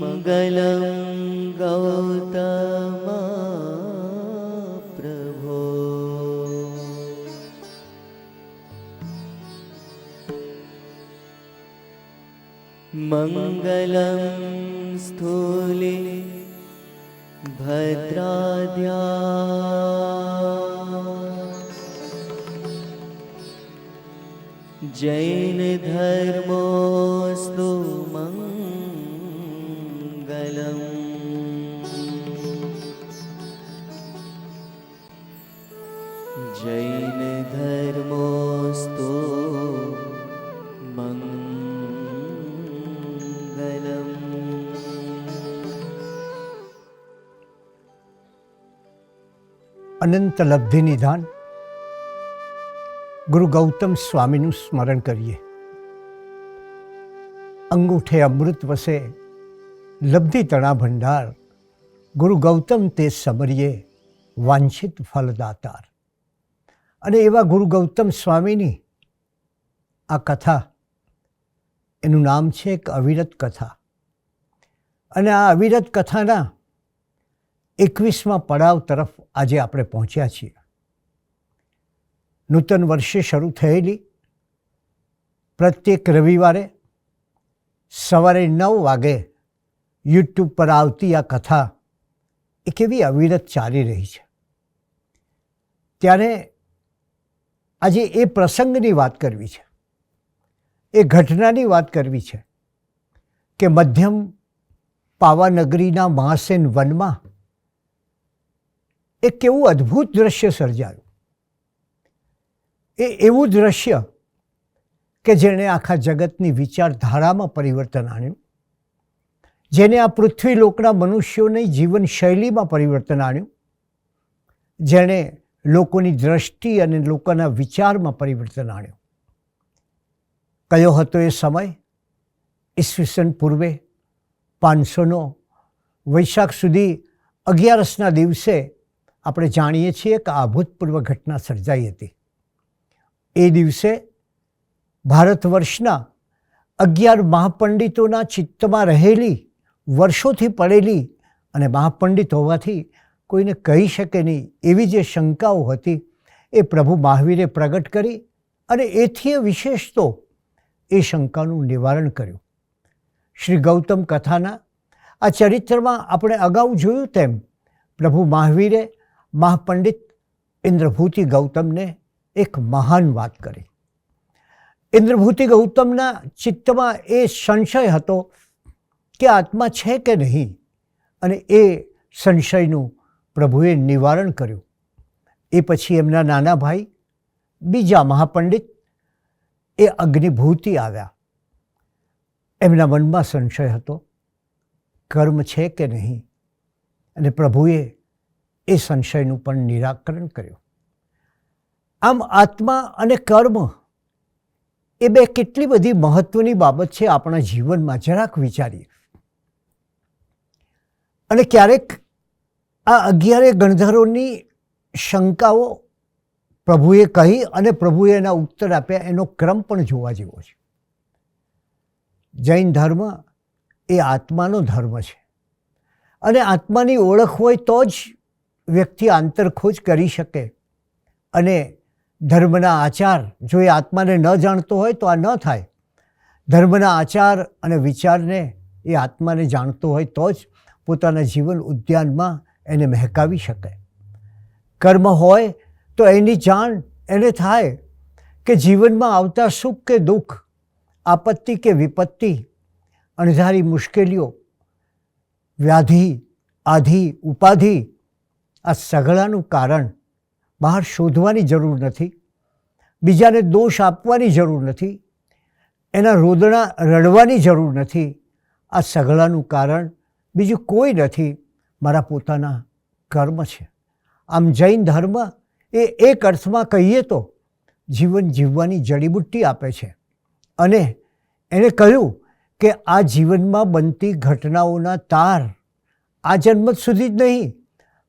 मङ्गलं गौतमा प्रभो मङ्गलं स्थूले भद्राद्या। जैनधर्मोऽस्तु અનંત લબ્ધિ નિધાન. ગુરુ ગૌતમ સ્વામીનું સ્મરણ કરીએ. અંગૂઠે અમૃત વસે, લબ્ધિ તણા ભંડાર. ગુરુ ગૌતમ તે સમરીએ, વાંછિત ફલદાતાર. અને એવા ગુરુ ગૌતમ સ્વામીની આ કથા, એનું નામ છે એક અવિરત કથા. અને આ અવિરત કથાના એકવીસમાં પડાવ તરફ આજે આપણે પહોંચ્યા છીએ. નૂતન વર્ષે શરૂ થયેલી પ્રત્યેક રવિવારે સવારે નવ વાગે યુટ્યુબ પર આવતી આ કથા એ કેવી અવિરત ચાલી રહી છે. ત્યારે આજે એ પ્રસંગની વાત કરવી છે. એ ઘટનાની વાત કરવી છે કે મધ્યમ પાવાનગરીના મહાસેન વનમાં એક કેવું અદ્ભુત દ્રશ્ય સર્જાયું. એ એવું દ્રશ્ય કે જેણે આખા જગતની વિચારધારામાં પરિવર્તન આણ્યું. જેને આ પૃથ્વી લોકના મનુષ્યોની જીવનશૈલીમાં પરિવર્તન આણ્યું. જેણે લોકોની દ્રષ્ટિ અને લોકોના વિચારમાં પરિવર્તન આણ્યું. કયો હતો એ સમય? ઈસવીસન પૂર્વે પાંચસોનો વૈશાખ સુધી અગિયારસના દિવસે આપણે જાણીએ છીએ કે આ અભૂતપૂર્વ ઘટના સર્જાઈ હતી. એ દિવસે ભારત વર્ષના અગિયાર મહાપંડિતોના ચિત્તમાં રહેલી, વર્ષોથી પડેલી અને મહાપંડિત હોવાથી કોઈને કહી શકે નહીં એવી જે શંકાઓ હતી, એ પ્રભુ મહાવીરે પ્રગટ કરી અને એથી વિશેષ તો એ શંકાનું નિવારણ કર્યું. શ્રી ગૌતમ કથાના આ ચરિત્રમાં આપણે અગાઉ જોયું તેમ પ્રભુ મહાવીરે મહાપંડિત ઇન્દ્રભૂતિ ગૌતમને એક મહાન વાત કરી. ઇન્દ્રભૂતિ ગૌતમના ચિત્તમાં એ સંશય હતો કે આત્મા છે કે નહીં અને એ સંશયનું પ્રભુએ નિવારણ કર્યું. એ પછી એમના નાના ભાઈ, બીજા મહાપંડિત, એ અગ્નિભૂતિ આવ્યા. એમના મનમાં સંશય હતો, કર્મ છે કે નહીં? અને પ્રભુએ એ સંશયનું પણ નિરાકરણ કર્યું. આમ આત્મા અને કર્મ એ બે કેટલી બધી મહત્વની બાબત છે આપણા જીવનમાં, જરાક વિચારીએ. અને ક્યારેક આ અગિયારે ગણધરોની શંકાઓ પ્રભુએ કહી અને પ્રભુએ એના ઉત્તર આપ્યા, એનો ક્રમ પણ જોવા જેવો છે. જૈન ધર્મ એ આત્માનો ધર્મ છે. અને આત્માની ઓળખ હોય તો જ વ્યક્તિ આંતરખોજ કરી શકે અને ધર્મના આચાર, જો એ આત્માને ન જાણતો હોય તો આ ન થાય. ધર્મના આચાર અને વિચારને એ આત્માને જાણતો હોય તો જ પોતાના જીવન ઉદ્યાનમાં એને મહેકાવી શકે. કર્મ હોય તો એની જાણ એને થાય કે જીવનમાં આવતા સુખ કે દુઃખ, આપત્તિ કે વિપત્તિ, અણધારી મુશ્કેલીઓ, વ્યાધિ, આધિ, ઉપાધિ આ સઘળાનું કારણ બહાર શોધવાની જરૂર નથી, બીજાને દોષ આપવાની જરૂર નથી, એના રોદણા રડવાની જરૂર નથી. આ સઘળાનું કારણ બીજું કોઈ નથી, મારા પોતાના કર્મ છે. આમ જૈન ધર્મ એ એક અર્થમાં કહીએ તો જીવન જીવવાની જડીબુટ્ટી આપે છે. અને એણે કહ્યું કે આ જીવનમાં બનતી ઘટનાઓના તાર આ જન્મ સુધી જ નહીં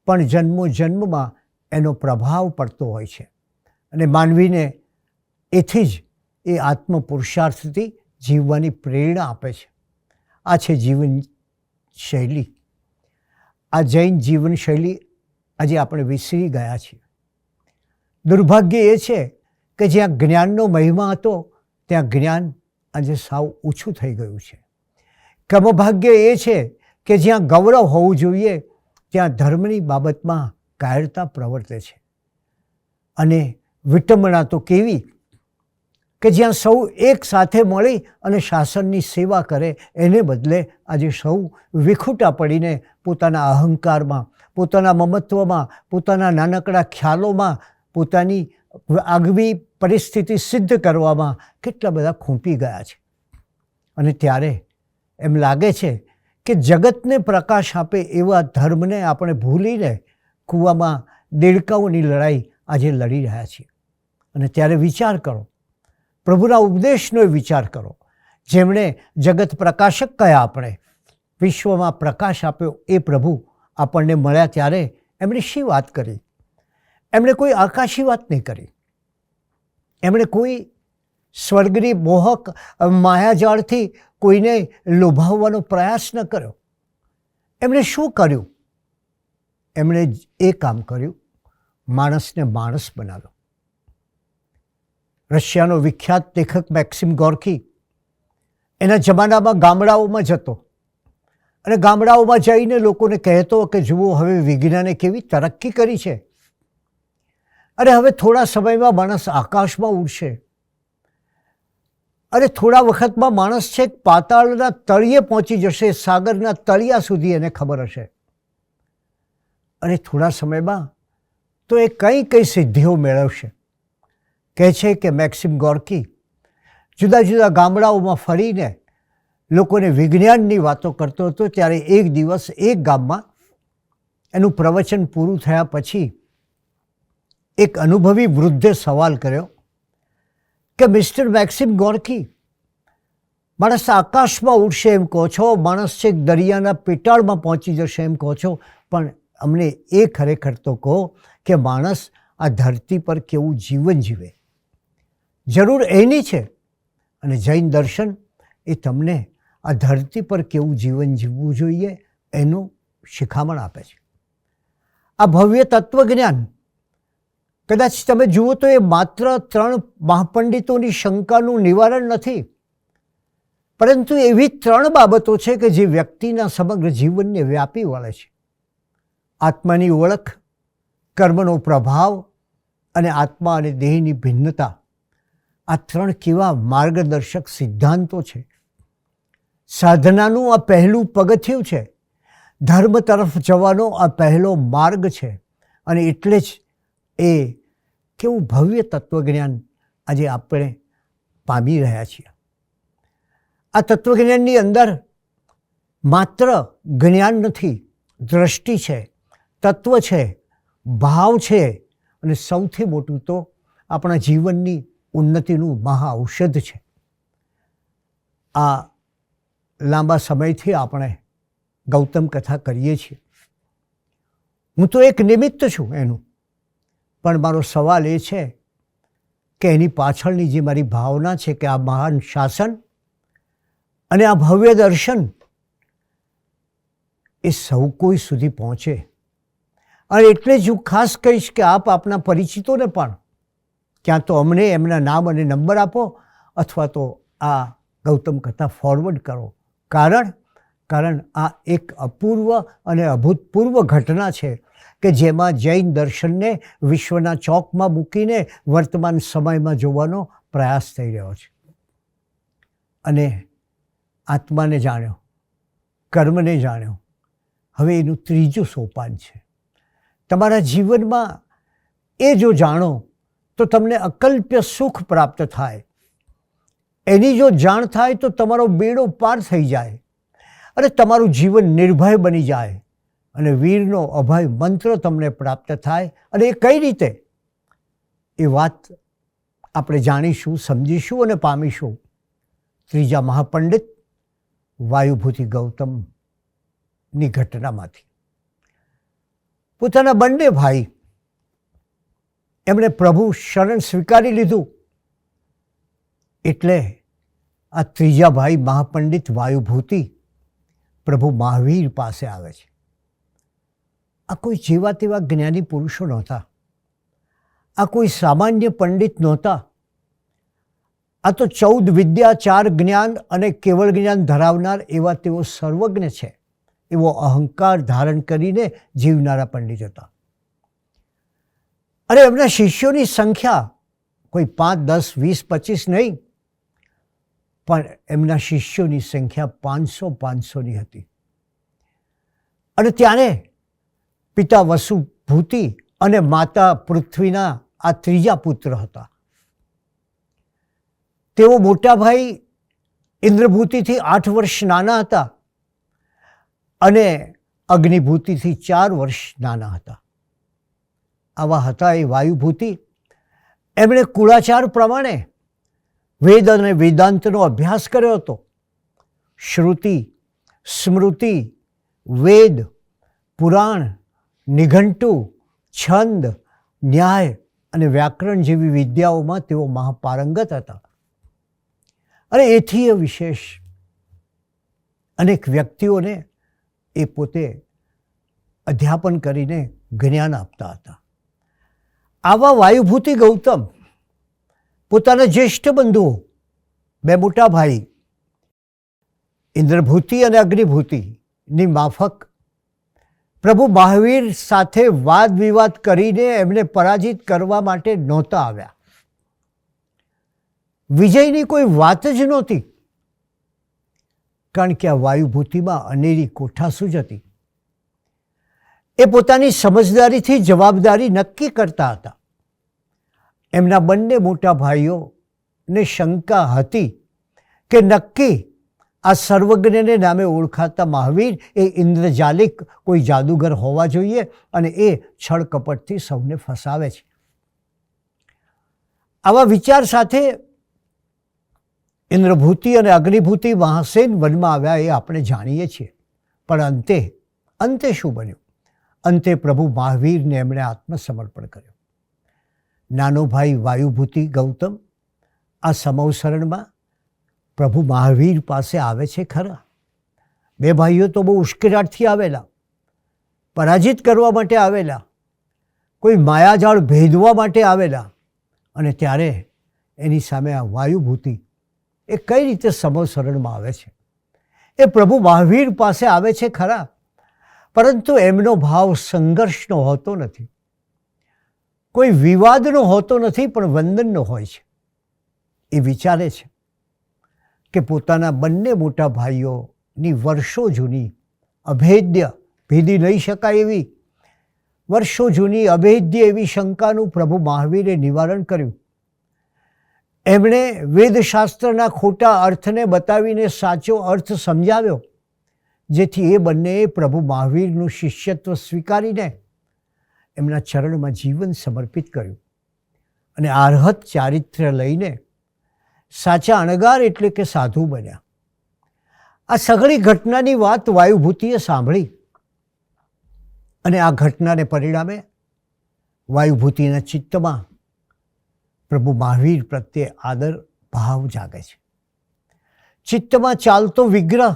પણ જન્મો જન્મમાં એનો પ્રભાવ પડતો હોય છે. અને માનવીને એથી જ એ આત્મ પુરુષાર્થથી જીવવાની પ્રેરણા આપે છે. આ છે જીવન શૈલી. આ જૈન જીવનશૈલી આજે આપણે વિસરી ગયા છીએ. દુર્ભાગ્ય એ છે કે જ્યાં જ્ઞાનનો મહિમા હતો, ત્યાં જ્ઞાન આજે સાવ ઓછું થઈ ગયું છે. ક્રમભાગ્ય એ છે કે જ્યાં ગૌરવ હોવું જોઈએ ત્યાં ધર્મની બાબતમાં કાયરતા પ્રવર્તે છે. અને વિટંબણા તો કેવી કે જ્યાં સૌ એક સાથે મળી અને શાસનની સેવા કરે, એને બદલે આજે સૌ વિખૂટા પડીને પોતાના અહંકારમાં, પોતાના મમત્વમાં, પોતાના નાનકડા ખ્યાલોમાં, પોતાની આગવી પરિસ્થિતિ સિદ્ધ કરવામાં કેટલા બધા ખૂંપી ગયા છે. અને ત્યારે એમ લાગે છે કે જગતને પ્રકાશ આપે એવા ધર્મને આપણે ભૂલીને કૂવામાં દેડકાઓની લડાઈ આજે લડી રહ્યા છીએ. અને ત્યારે વિચાર કરો. પ્રભુના ઉપદેશનો વિચાર કરો. જેમણે જગત પ્રકાશક કયા આપણે, વિશ્વમાં પ્રકાશ આપ્યો એ પ્રભુ આપણને મળ્યા ત્યારે એમણે શી વાત કરી? એમણે કોઈ આકાશી વાત નહીં કરી. એમણે કોઈ સ્વર્ગની મોહક માયાજાળથી કોઈને લોભાવવાનો પ્રયાસ ન કર્યો. એમણે શું કર્યું? એમણે એ કામ કર્યું. માણસને માણસ બનાવ્યો. રશિયાનો વિખ્યાત લેખક મેક્સિમ ગોર્કી એના જમાનામાં ગામડાઓમાં જતો અને ગામડાઓમાં જઈને લોકોને કહેતો કે જુઓ, હવે વિજ્ઞાને કેવી તરક્કી કરી છે. અરે હવે થોડા સમયમાં માણસ આકાશમાં ઉડશે. અરે થોડા વખતમાં માણસ છે પાતાળના તળિયે પહોંચી જશે, સાગરના તળિયા સુધી એને ખબર હશે. અને થોડા સમયમાં તો એ કઈ કઈ સિદ્ધિઓ મેળવશે. કહે છે કે મેક્સિમ ગોર્કી, જુદા જુદા ગામડાઓમાં ફરીને લોકોને વિજ્ઞાનની વાતો કરતો હતો, ત્યારે એક દિવસ એક ગામમાં એનું પ્રવચન પૂરું થયા પછી એક અનુભવી વૃદ્ધે સવાલ કર્યો કે મિસ્ટર મેક્સિમ ગોર્કી, માણસ આકાશમાં ઉડશે એમ કહો છો, માણસ છે દરિયાના પેટાળમાં પહોંચી જશે એમ કહો છો, પણ અમને એ ખરેખર તો કહો કે માણસ આ ધરતી પર કેવું જીવન જીવે. જરૂર એની છે અને જૈન દર્શન એ તમને આ ધરતી પર કેવું જીવન જીવવું જોઈએ એનું શિખામણ આપે છે. આ ભવ્ય તત્વજ્ઞાન કદાચ તમે જુઓ તો એ માત્ર ત્રણ મહાપંડિતોની શંકાનું નિવારણ નથી. પરંતુ એવી ત્રણ બાબતો છે કે જે વ્યક્તિના સમગ્ર જીવનને વ્યાપી વળે છે. આત્માની ઓળખ, કર્મનો પ્રભાવ અને આત્મા અને દેહની ભિન્નતા. આ ત્રણ કેવા માર્ગદર્શક સિદ્ધાંતો છે. સાધનાનું આ પહેલું પગથિયું છે. ધર્મ તરફ જવાનો આ પહેલો માર્ગ છે. અને એટલે જ એ કેવું ભવ્ય તત્વજ્ઞાન આજે આપણે પામી રહ્યા છીએ. આ તત્વજ્ઞાનની અંદર માત્ર જ્ઞાન નથી, દ્રષ્ટિ છે, તત્વ છે, ભાવ છે અને સૌથી મોટું તો આપણા જીવનની ઉન્નતિનું મહા ઔષધ છે. આ લાંબા સમયથી આપણે ગૌતમ કથા કરીએ છીએ. હું તો એક નિમિત્ત છું એનું. પણ મારો સવાલ એ છે કે એની પાછળની જે મારી ભાવના છે કે આ મહાન શાસન અને આ ભવ્ય દર્શન એ સૌ કોઈ સુધી પહોંચે. અને એટલે જ હું ખાસ કહીશ કે આપ આપના પરિચિતોને પણ ક્યાં તો અમને એમના નામ અને નંબર આપો અથવા તો આ ગૌતમ કથા ફોરવર્ડ કરો. કારણ કારણ આ એક અપૂર્વ અને અભૂતપૂર્વ ઘટના છે. કે જેમાં જૈન દર્શનને વિશ્વના ચોકમાં મૂકીને વર્તમાન સમયમાં જોવાનો પ્રયાસ થઈ રહ્યો છે. અને આત્માને જાણ્યો, કર્મને જાણ્યો. હવે એનું ત્રીજું સોપાન છે. તમારા જીવનમાં એ જો જાણો, તો તમને અકલ્પ્ય સુખ પ્રાપ્ત થાય. એની જો જાણ થાય, તો તમારો બેડો પાર થઈ જાય. અને તમારું જીવન નિર્ભય બની જાય. અને વીરનો અભય મંત્ર તમને પ્રાપ્ત થાય અને એ કઈ રીતે? એ વાત આપણે જાણીશું, સમજીશું અને પામીશું. ત્રીજા મહાપંડિત વાયુભૂતિ ગૌતમની ઘટનામાંથી. પોતાના બંને ભાઈ એમણે પ્રભુ શરણ સ્વીકારી લીધું. એટલે આ ત્રીજા ભાઈ મહાપંડિત વાયુભૂતિ પ્રભુ મહાવીર પાસે આવે છે. આ કોઈ જેવા તેવા જ્ઞાની પુરુષો નહોતા. આ કોઈ સામાન્ય પંડિત નહોતા. આ તો ચૌદ વિદ્યા ચાર જ્ઞાન અને કેવળ જ્ઞાન ધરાવનાર એવા તેઓ સર્વજ્ઞ છે. એવો અહંકાર ધારણ કરીને જીવનારા પંડિત હતા. અરે એમના શિષ્યોની સંખ્યા કોઈ પાંચ, દસ, વીસ, પચીસ નહીં. પણ એમના શિષ્યોની સંખ્યા પાંચસો, પાંચસોની હતી. અને ત્યારે પિતા વસુભૂતિ અને માતા પૃથ્વીના આ ત્રીજા પુત્ર હતા. તેઓ મોટા ભાઈ ઇન્દ્રભૂતિથી આઠ વર્ષ નાના હતા અને અગ્નિભૂતિથી ચાર વર્ષ નાના હતા. આવા હતા એ વાયુભૂતિ. એમણે કુળાચાર પ્રમાણે વેદ અને વેદાંતનો અભ્યાસ કર્યો હતો. શ્રુતિ, સ્મૃતિ, વેદ, પુરાણ નિઘંટુ, છંદ, ન્યાય અને વ્યાકરણ જેવી વિદ્યાઓમાં તેઓ મહાપારંગત હતા. અને એથી એ વિશેષ અનેક વ્યક્તિઓને એ પોતે અધ્યાપન કરીને જ્ઞાન આપતા હતા. આવા વાયુભૂતિ ગૌતમ, પોતાના જ્યેષ્ઠ બંધુઓ, બે મોટા ભાઈ, ઇન્દ્રભૂતિ અને અગ્નિભૂતિની માફક પ્રભુ મહાવીર સાથે વાદ વિવાદ કરીને એમને પરાજિત કરવા માટે નહોતા આવ્યા. વિજયની કોઈ વાત જ નહોતી. કારણ કે આ વાયુભૂતિમાં અનેરી કોઠાસૂજ હતી. એ પોતાની સમજદારીથી જવાબદારી નક્કી કરતા હતા. એમના બંને મોટા ભાઈઓને શંકા હતી કે નક્કી આ સર્વજ્ઞને નામે ઓળખાતા મહાવીર એ ઇન્દ્રજાલિક કોઈ જાદુગર હોવા જોઈએ અને એ છળ કપટથી સૌને ફસાવે છે. આવા વિચાર સાથે ઇન્દ્રભૂતિ અને અગ્નિભૂતિ મહાસેન વનમાં આવ્યા એ આપણે જાણીએ છીએ. પણ અંતે અંતે શું બન્યું? અંતે પ્રભુ મહાવીરને એમણે આત્મસમર્પણ કર્યું. નાનો ભાઈ વાયુભૂતિ ગૌતમ, આ સમવસરણમાં પ્રભુ મહાવીર પાસે આવે છે ખરા? બે ભાઈઓ તો બહુ ઉશ્કેરાટથી આવેલા, પરાજિત કરવા માટે આવેલા, કોઈ માયાજાળ ભેદવા માટે આવેલા અને ત્યારે એની સામે આ વાયુભૂતિ એ કઈ રીતે સમસરણમાં આવે છે? એ પ્રભુ મહાવીર પાસે આવે છે ખરા? પરંતુ એમનો ભાવ સંઘર્ષનો હોતો નથી. કોઈ વિવાદનો હોતો નથી, પણ વંદનનો હોય છે. એ વિચારે છે. કે પોતાના બંને મોટા ભાઈઓની વર્ષો જૂની અભેદ્ય ભેદી નહીં શકાય એવી, વર્ષો જૂની અભેદ્ય એવી શંકાનું પ્રભુ મહાવીરે નિવારણ કર્યું. એમણે વેદશાસ્ત્રના ખોટા અર્થને બતાવીને સાચો અર્થ સમજાવ્યો, જેથી એ બંનેએ પ્રભુ મહાવીરનું શિષ્યત્વ સ્વીકારીને એમના ચરણમાં જીવન સમર્પિત કર્યું અને આર્હત ચારિત્ર્ય લઈને સાચા અણગાર એટલે કે સાધુ બન્યા. આ સઘળી ઘટનાની વાત વાયુભૂતિએ સાંભળી અને આ ઘટનાને પરિણામે વાયુભૂતિના ચિત્તમાં પ્રભુ મહાવીર પ્રત્યે આદર, ભાવ જાગે છે. ચિત્તમાં ચાલતો વિગ્રહ,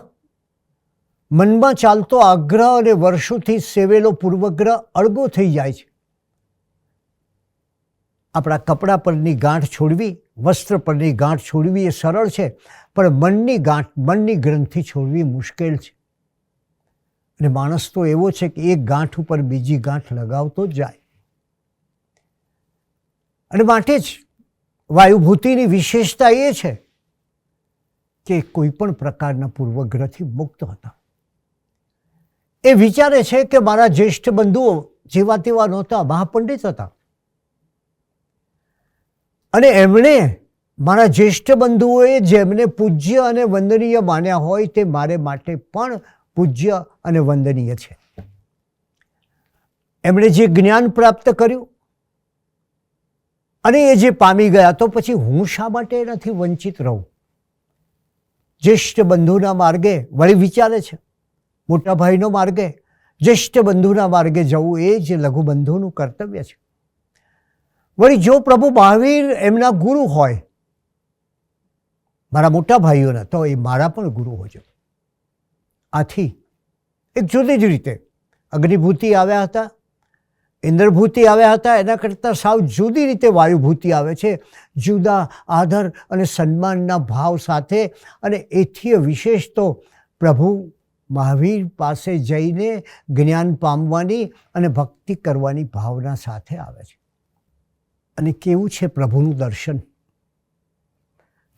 મનમાં ચાલતો આગ્રહ અને વર્ષોથી સેવેલો પૂર્વગ્રહ અળગો થઈ જાય છે. આપણા કપડાં પરની ગાંઠ છોડવી, વસ્ત્ર પરની ગાંઠ છોડવી એ સરળ છે, પણ મનની ગાંઠ, મનની ગ્રંથિ છોડવી મુશ્કેલ છે. અને માણસ તો એવો છે કે એક ગાંઠ ઉપર બીજી ગાંઠ લગાવતો જાય. અને માટે જ વાયુભૂતિની વિશેષતા એ છે કે કોઈ પણ પ્રકારના પૂર્વગ્રહથી મુક્ત હતા. એ વિચારે છે કે મારા જ્યેષ્ઠ બંધુઓ જેવા તેવા નહોતા, મહાપંડિત હતા. અને એમણે મારા જ્યેષ્ઠ બંધુઓએ જેમને પૂજ્ય અને વંદનીય માન્યા હોય તે મારે માટે પણ પૂજ્ય અને વંદનીય છે. એમણે જે જ્ઞાન પ્રાપ્ત કર્યું અને એ જે પામી ગયા તો પછી હું શા માટે એનાથી વંચિત રહું? જ્યેષ્ઠ બંધુના માર્ગે વળી વિચારે છે. મોટા ભાઈનો માર્ગે જ્યેષ્ઠ બંધુના માર્ગે જવું એ જ લઘુબંધુનું કર્તવ્ય છે. વળી જો પ્રભુ મહાવીર એમના ગુરુ હોય, મારા મોટા ભાઈઓના, તો એ મારા પણ ગુરુ હોય આથી એક જુદી જ રીતે અગ્નિભૂતિ આવ્યા હતા, ઇન્દ્રભૂતિ આવ્યા હતા, એના કરતાં સાવ જુદી રીતે વાયુભૂતિ આવે છે. જુદા આદર અને સન્માનના ભાવ સાથે અને એથી વિશેષ તો પ્રભુ મહાવીર પાસે જઈને જ્ઞાન પામવાની અને ભક્તિ કરવાની ભાવના સાથે આવે છે. અને કેવું છે પ્રભુનું દર્શન?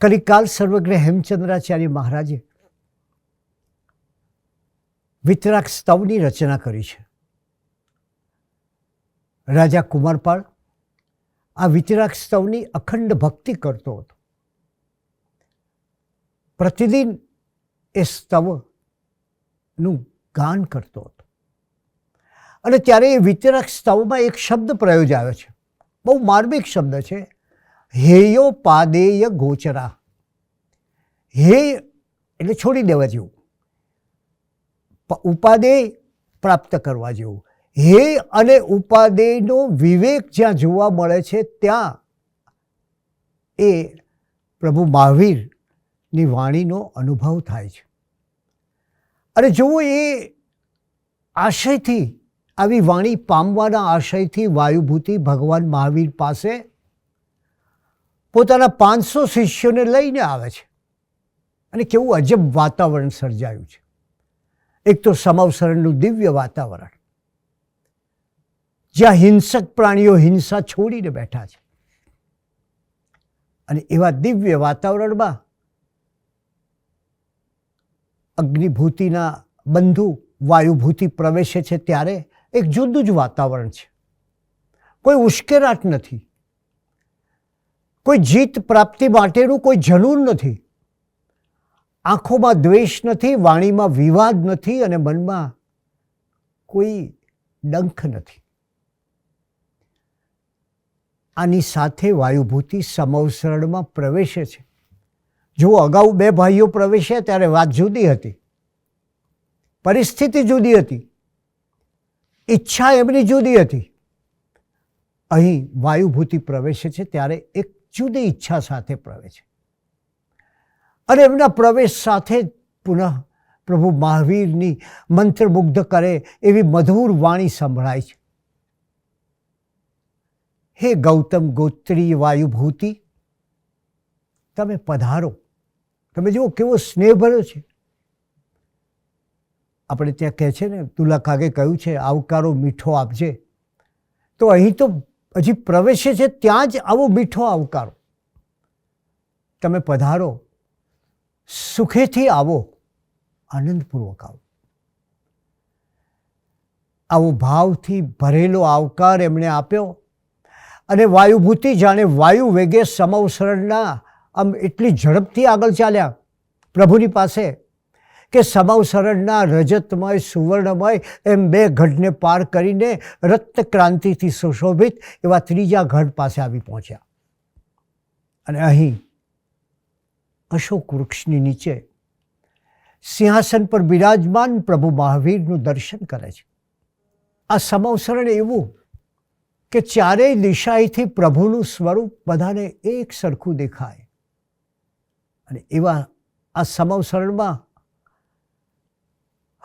કલિકાલ સર્વગ્રહ હેમચંદ્રાચાર્ય મહારાજે વિતરાક સ્તવની રચના કરી છે. રાજા કુમારપાળ આ વિતરાક સ્તવની અખંડ ભક્તિ કરતો હતો. પ્રતિદિન એ સ્તવનું ગાન કરતો હતો. અને ત્યારે એ વિતરાક સ્તવમાં એક શબ્દ પ્રયોજ આવે છે. બહુ માર્મિક શબ્દ છે. હેયો પાદેય ગોચરા. હે એટલે છોડી દેવા જેવું. ઉપાદેય પ્રાપ્ત કરવા જેવું. હે અને ઉપાદેયનો વિવેક જ્યાં જોવા મળે છે ત્યાં એ પ્રભુ મહાવીરની વાણીનો અનુભવ થાય છે. અને જુઓ એ આશયથી આવી વાણી પામવાના આશયથી વાયુભૂતિ ભગવાન મહાવીર પાસે પોતાના પાંચસો શિષ્યોને લઈને આવે છે. અને કેવું અજબ વાતાવરણ સર્જાયું છે. એક તો સમાવસરણનું દિવ્ય વાતાવરણ. જ્યાં હિંસક પ્રાણીઓ હિંસા છોડીને બેઠા છે. અને એવા દિવ્ય વાતાવરણમાં અગ્નિભૂતિના બંધુ વાયુભૂતિ પ્રવેશે છે ત્યારે એક જુદું જ વાતાવરણ છે. કોઈ ઉશ્કેરાટ નથી. કોઈ જીત પ્રાપ્તિ માટેનું કોઈ જનૂન નથી. આંખોમાં દ્વેષ નથી, વાણીમાં વિવાદ નથી અને મનમાં કોઈ ડંખ નથી. આની સાથે વાયુભૂતિ સમવસરણમાં પ્રવેશે છે. જો અગાઉ બે ભાઈઓ પ્રવેશ્યા ત્યારે વાત જુદી હતી. પરિસ્થિતિ જુદી હતી. ઈચ્છા એમની જુદી હતી. અહીં વાયુભૂતિ પ્રવેશે છે ત્યારે એક જુદી ઈચ્છા સાથે પ્રવેશે. અને એમના પ્રવેશ સાથે જ પુનઃ પ્રભુ મહાવીરની મંત્રમુગ્ધ કરે એવી મધુર વાણી સંભળાય છે. હે ગૌતમ ગોત્રીય વાયુભૂતિ, તમે પધારો. તમે જુઓ કેવો સ્નેહ ભર્યો છે. આપણે ત્યાં કહે છે ને, તુલા કાગે કહ્યું છે? આવકારો મીઠો આપજે. તો અહીં તો હજી પ્રવેશે છે ત્યાં જ આવો મીઠો આવકારો. તમે પધારો, સુખેથી આવો, આનંદપૂર્વક આવો. આવો ભાવથી ભરેલો આવકાર એમણે આપ્યો અને વાયુભૂતિ જાણે વાયુ વેગે સમવસરણના આમ એટલી ઝડપથી આગળ ચાલ્યા. પ્રભુની પાસે કે સમવસરણના રજતમય, સુવર્ણમય એમ બે ગઢને પાર કરીને રક્તક્રાંતિથી સુશોભિત એવા ત્રીજા ગઢ પાસે આવી પહોંચ્યા. અને અહીં અશોક વૃક્ષની નીચે સિંહાસન પર બિરાજમાન પ્રભુ મહાવીરનું દર્શન કરે છે. આ સમવસરણ એવું કે ચારેય દિશાએથી પ્રભુનું સ્વરૂપ બધાને એક સરખું દેખાય. અને એવા આ સમવસરણમાં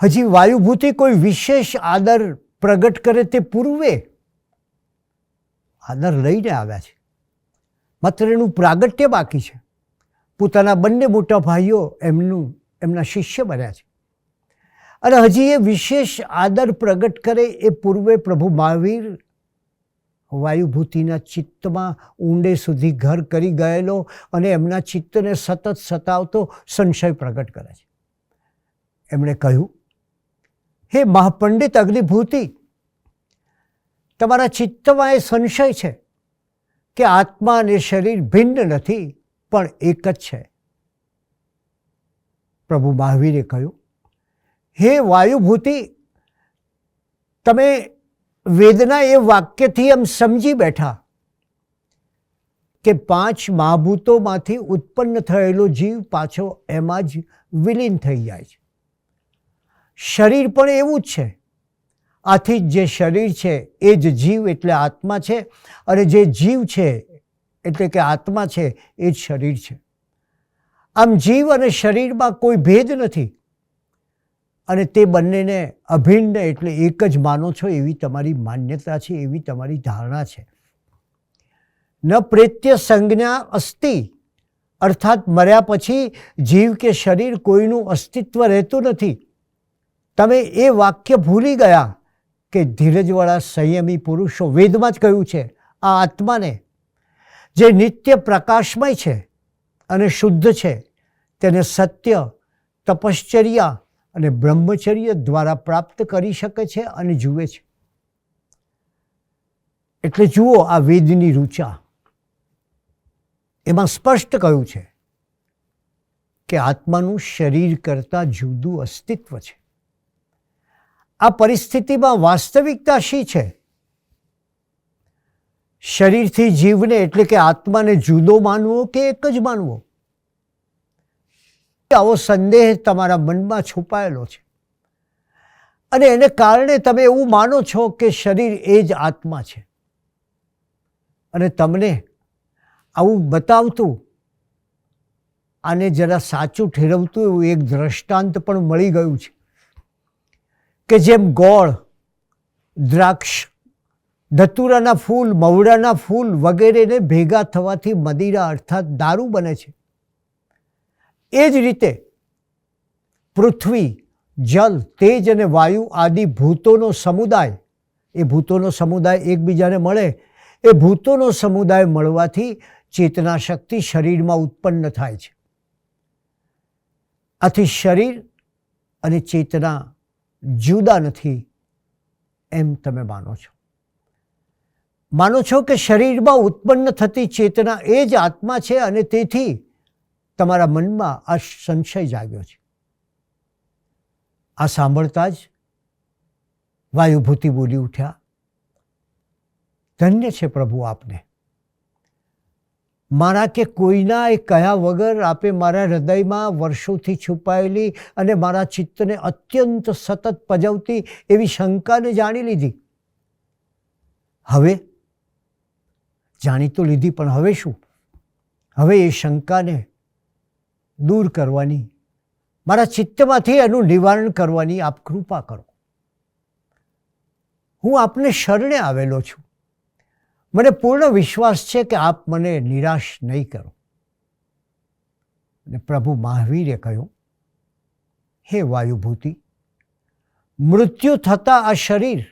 હજી વાયુભૂતિ કોઈ વિશેષ આદર પ્રગટ કરે તે પૂર્વે આદર લઈને આવ્યા છે. માત્ર એનું પ્રાગટ્ય બાકી છે. પોતાના બંને મોટા ભાઈઓ એમનું, એમના શિષ્ય બન્યા છે. અને હજી એ વિશેષ આદર પ્રગટ કરે એ પૂર્વે પ્રભુ મહાવીર વાયુભૂતિના ચિત્તમાં ઊંડે સુધી ઘર કરી ગયેલો અને એમના ચિત્તને સતત સતાવતો સંશય પ્રગટ કરે છે. એમણે કહ્યું હે મહાપંડિત અગ્નિભૂતિ, તમારા ચિત્તમાં એ સંશય છે કે આત્મા અને શરીર ભિન્ન નથી, પણ એક જ છે. પ્રભુ મહાવીરે કહ્યું, હે વાયુભૂતિ, તમે વેદના એ વાક્યથી એમ સમજી બેઠા કે પાંચ મહાભૂતોમાંથી ઉત્પન્ન થયેલો જીવ પાછો એમાં જ વિલીન થઈ જાય છે. શરીર પણ એવું જ છે. આથી જ શરીર છે, એ જ જીવ એટલે આત્મા છે અને જે જીવ છે, એટલે કે આત્મા છે, એ જ શરીર છે. આમ જીવ અને શરીરમાં કોઈ ભેદ નથી. અને તે બંનેને અભિન્ન એટલે એક જ માનો છો એવી તમારી માન્યતા છે, એવી તમારી ધારણા છે. ન પ્રેત્ય સંજ્ઞા અસ્થિ અર્થાત મર્યા પછી જીવ કે શરીર કોઈનું અસ્તિત્વ રહેતું નથી. તમે એ વાક્ય ભૂલી ગયા કે ધીરજવાળા સંયમી પુરુષો વેદમાં જ કહ્યું છે, આ આત્માને જે નિત્ય પ્રકાશમય છે અને શુદ્ધ છે, તેને સત્ય, તપશ્ચર્યા અને બ્રહ્મચર્ય દ્વારા પ્રાપ્ત કરી શકે છે અને જુએ છે. એટલે જુઓ આ વેદની રૂચા. એમાં સ્પષ્ટ કહ્યું છે કે આત્માનું શરીર કરતાં જુદું અસ્તિત્વ છે. આ પરિસ્થિતિમાં વાસ્તવિકતા શી છે? શરીરથી જીવને એટલે કે આત્માને જુદો માનવો કે એક જ માનવો? આવો સંદેહ તમારા મનમાં છુપાયેલો છે. અને એને કારણે તમે એવું માનો છો કે શરીર એ જ આત્મા છે. અને તમને આવું બતાવતું, આને જરા સાચું ઠેરવતું એવું એક દ્રષ્ટાંત પણ મળી ગયું છે. કે જેમ ગોળ, દ્રાક્ષ, ધતુરાના ફૂલ, મવડાના ફૂલ વગેરેને ભેગા થવાથી મદિરા અર્થાત દારૂ બને છે. એ જ રીતે પૃથ્વી, જલ, તેજ અને વાયુ આદિ ભૂતોનો સમુદાય, એ ભૂતોનો સમુદાય એકબીજાને મળે, એ ભૂતોનો સમુદાય મળવાથી ચેતના શક્તિ શરીરમાં ઉત્પન્ન થાય છે. આથી શરીર અને ચેતના જુદા નથી એમ તમે માનો છો. માનો છો કે શરીરમાં ઉત્પન્ન થતી ચેતના એ જ આત્મા છે અને તેથી તમારા મનમાં આ સંશય જાગ્યો છે. આ સાંભળતા જ વાયુભૂતિ બોલી ઉઠ્યા. ધન્ય છે પ્રભુ આપને. મારા કે કોઈના એ કયા વગર આપે મારા હૃદયમાં વર્ષોથી છુપાયેલી અને મારા ચિત્તને અત્યંત સતત પજવતી એવી શંકાને જાણી લીધી. હવે? જાણી તો લીધી, પણ હવે શું? હવે એ શંકાને દૂર કરવાની, મારા ચિત્તમાંથી એનું નિવારણ કરવાની આપ કૃપા કરો. હું આપને શરણે આવેલો છું. મને પૂર્ણ વિશ્વાસ છે કે આપ મને નિરાશ નહીં કરો. અને પ્રભુ મહાવીરે કહ્યું, હે વાયુભૂતિ, મૃત્યુ થતાં આ શરીર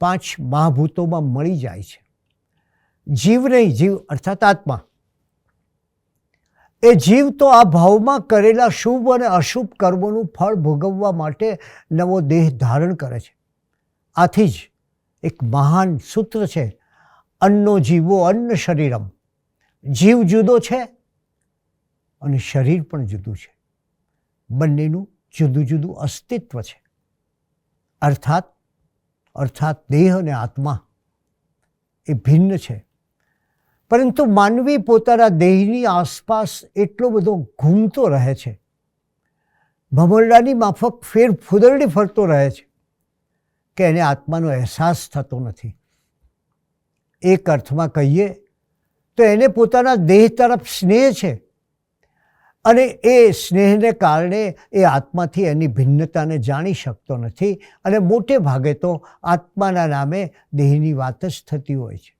પાંચ મહાભૂતોમાં મળી જાય છે. જીવ નહીં, જીવ અર્થાત આત્મા. એ જીવ તો આ ભાવમાં કરેલા શુભ અને અશુભ કર્મોનું ફળ ભોગવવા માટે નવો દેહ ધારણ કરે છે. આથી જ એક મહાન સૂત્ર છે અન્નો જીવો અન્ન શરીરમ. જીવ જુદો છે અને શરીર પણ જુદું છે. બંનેનું જુદું જુદું અસ્તિત્વ છે. અર્થાત અર્થાત દેહ અને આત્મા એ ભિન્ન છે. પરંતુ માનવી પોતાના દેહની આસપાસ એટલો બધો ઘૂમતો રહે છે. ભમરડાની માફક ફેર ફુદરડી ફરતો રહે છે કે એને આત્માનો અહેસાસ થતો નથી. એક અર્થમાં કહીએ, તો એને પોતાના દેહ તરફ સ્નેહ છે. અને એ સ્નેહને કારણે એ આત્માથી એની ભિન્નતાને જાણી શકતો નથી અને મોટે ભાગે તો આત્માના નામે દેહની વાત જ થતી હોય છે.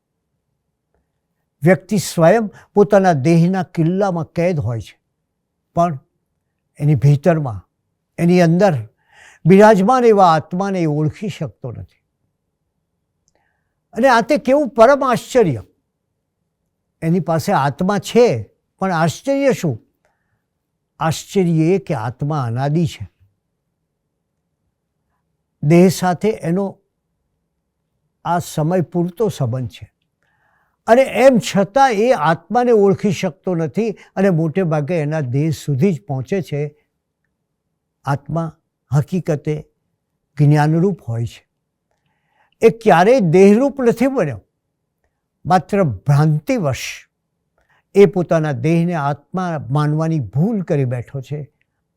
વ્યક્તિ સ્વયં પોતાના દેહના કિલ્લામાં કેદ હોય છે. પણ એની ભીતરમાં, એની અંદર બિરાજમાન એવા આત્માને એ ઓળખી શકતો નથી. અને આ તે કેવું પરમ આશ્ચર્ય. એની પાસે આત્મા છે, પણ આશ્ચર્ય શું? આશ્ચર્ય એ કે આત્મા અનાદિ છે. દેહ સાથે એનો આ સમય પૂરતો સંબંધ છે. અને એમ છતાં એ આત્માને ઓળખી શકતો નથી અને મોટે ભાગે એના દેહ સુધી જ પહોંચે છે. આત્મા હકીકતે જ્ઞાનરૂપ હોય છે. એ ક્યારેય દેહરૂપ નથી બન્યો. માત્ર ભ્રાંતિવશ એ પોતાના દેહને આત્મા માનવાની ભૂલ કરી બેઠો છે.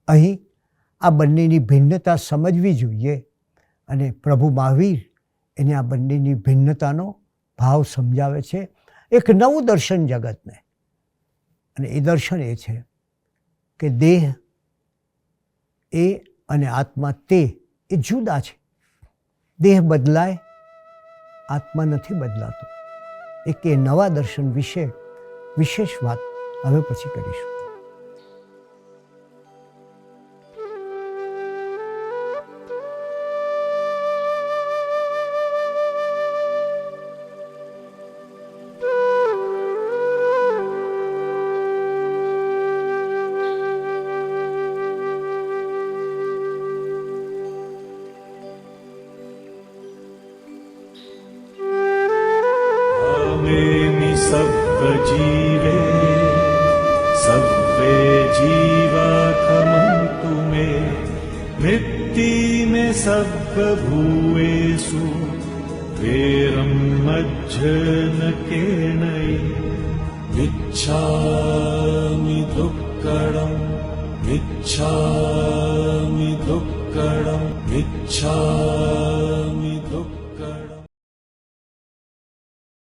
અહીં આ બંનેની ભિન્નતા સમજવી જોઈએ અને પ્રભુ મહાવીર એને આ બંનેની ભિન્નતાનો ભાવ સમજાવે છે એક નવું દર્શન જગતને. અને એ દર્શન એ છે કે દેહ એ અને આત્મા તે એ જુદા છે. દેહ બદલાય આત્મા નથી બદલાતો. એક એ નવા દર્શન વિશે વિશેષ વાત હવે પછી કરીશું.